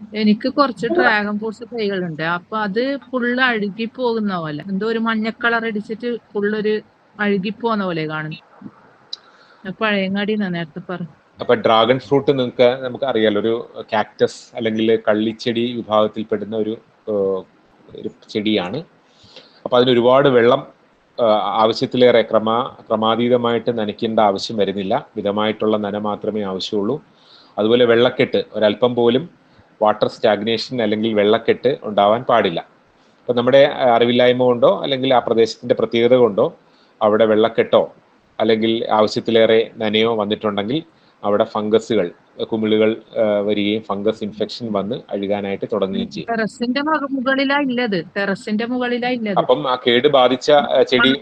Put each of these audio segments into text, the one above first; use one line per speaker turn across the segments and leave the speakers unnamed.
എനിക്ക് കുറച്ച് dragon fruits തൈകളുണ്ട്. അപ്പൊ അത് ഫുള്ള് അഴുകി പോകുന്ന പോലെ. എന്തോ ഒരു മഞ്ഞ കളർ അടിച്ചിട്ട് ഫുള്ളൊരു അഴുകി പോകുന്ന പോലെ കാണുന്നു. പഴയങ്ങാടി നേരത്തെ പറഞ്ഞു
അപ്പൊ ഡ്രാഗൺ ഫ്രൂട്ട് നിങ്ങൾക്ക് നമുക്ക് അറിയാലോ ഒരു കാക്ടസ് അല്ലെങ്കിൽ കള്ളിച്ചെടി വിഭാഗത്തിൽപ്പെടുന്ന ഒരു ഒരു ചെടിയാണ്. അപ്പൊ അതിന് ഒരുപാട് വെള്ളം ആവശ്യത്തിലേറെ ക്രമാ ക്രമാതീതമായിട്ട് നനയ്ക്കേണ്ട ആവശ്യം വരുന്നില്ല. മിതമായിട്ടുള്ള നന മാത്രമേ ആവശ്യമുള്ളൂ. അതുപോലെ വെള്ളക്കെട്ട് ഒരല്പം പോലും വാട്ടർ സ്റ്റാഗ്നേഷൻ അല്ലെങ്കിൽ വെള്ളക്കെട്ട് ഉണ്ടാവാൻ പാടില്ല. അപ്പൊ നമ്മുടെ അറിവില്ലായ്മ കൊണ്ടോ അല്ലെങ്കിൽ ആ പ്രദേശത്തിന്റെ പ്രത്യേകത കൊണ്ടോ അവിടെ വെള്ളക്കെട്ടോ അല്ലെങ്കിൽ ആവശ്യത്തിലേറെ നനയോ വന്നിട്ടുണ്ടെങ്കിൽ അവിടെ ഫംഗസുകൾ കുമിളുകൾ വരികയും ഫംഗസ് ഇൻഫെക്ഷൻ വന്ന് അഴുകാനായിട്ട് തുടങ്ങുകയും ചെയ്യും.
ടെറസിന്റെ മക- മുകളിലാ ഇല്ലത്. ടെറസിന്റെ മുകളിലാ ഇല്ലത്.
അപ്പം ആ കേട് ബാധിച്ച ചെടി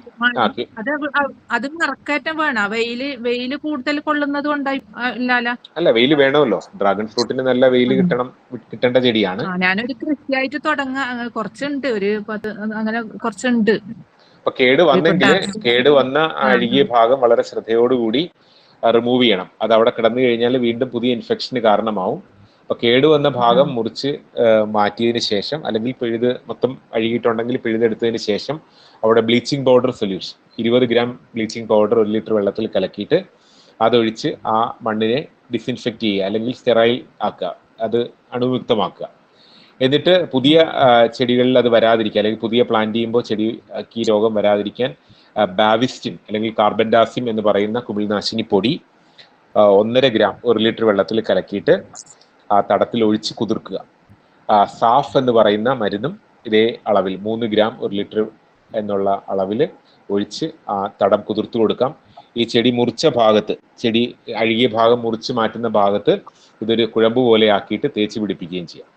അത് അത് മറക്കറ്റം വേണം. വെയിൽ വെയിൽ കൂടുതൽ കൊള്ളുന്നത് കൊണ്ടായി
അല്ല വെയിൽ വേണമല്ലോ. ഡ്രാഗൺ ഫ്രൂട്ടിന് നല്ല വെയിൽ കിട്ടണം കിട്ടേണ്ട ചെടിയാണ്.
ഞാനൊരു കൃഷിയായിട്ട് തുടങ്ങാ കുറച്ചുണ്ട്. ഒരു പത്ത് അങ്ങനെ കുറച്ചുണ്ട്.
അപ്പൊ കേട് വന്നെങ്കിൽ കേട് വന്ന അഴുകിയ ഭാഗം വളരെ ശ്രദ്ധയോടുകൂടി റിമൂവ് ചെയ്യണം. അത് അവിടെ കിടന്നു കഴിഞ്ഞാൽ വീണ്ടും പുതിയ ഇൻഫെക്ഷന് കാരണമാവും. അപ്പൊ കേടുവന്ന ഭാഗം മുറിച്ച് മാറ്റിയതിന് ശേഷം അല്ലെങ്കിൽ പിഴുത് മൊത്തം അഴുകിയിട്ടുണ്ടെങ്കിൽ പിഴുതെടുത്തതിന് ശേഷം അവിടെ ബ്ലീച്ചിങ് പൗഡർ സൊല്യൂഷൻ. ഇരുപത് ഗ്രാം ബ്ലീച്ചിങ് പൗഡർ ഒരു ലിറ്റർ വെള്ളത്തിൽ കലക്കിയിട്ട് അതൊഴിച്ച് ആ മണ്ണിനെ ഡിസിൻഫെക്റ്റ് ചെയ്യുക അല്ലെങ്കിൽ സ്റ്റെറൈൽ ആക്കുക. അത് അണുവിമുക്തമാക്കുക. എന്നിട്ട് പുതിയ ചെടികളിൽ അത് വരാതിരിക്കുക അല്ലെങ്കിൽ പുതിയ പ്ലാന്റ് ചെയ്യുമ്പോൾ ചെടിക്ക് രോഗം വരാതിരിക്കാൻ ബാവിസ്റ്റിൻ അല്ലെങ്കിൽ കാർബൻഡാസിം എന്ന് പറയുന്ന കുമിൾനാശിനി പൊടി ഒന്നര ഗ്രാം ഒരു ലിറ്റർ വെള്ളത്തിൽ കലക്കിയിട്ട് ആ തടത്തിൽ ഒഴിച്ച് കുതിർക്കുക. സാഫ് എന്ന് പറയുന്ന മരുന്നും ഇതേ അളവിൽ മൂന്ന് ഗ്രാം ഒരു ലിറ്റർ എന്നുള്ള അളവിൽ ഒഴിച്ച് ആ തടം കുതിർത്ത് കൊടുക്കാം. ഈ ചെടി മുറിച്ച ഭാഗത്ത് ചെടി അഴുകിയ ഭാഗം മുറിച്ച് മാറ്റുന്ന ഭാഗത്ത് ഇതൊരു കുഴമ്പ് പോലെ ആക്കിയിട്ട് തേച്ച് പിടിപ്പിക്കുകയും ചെയ്യാം.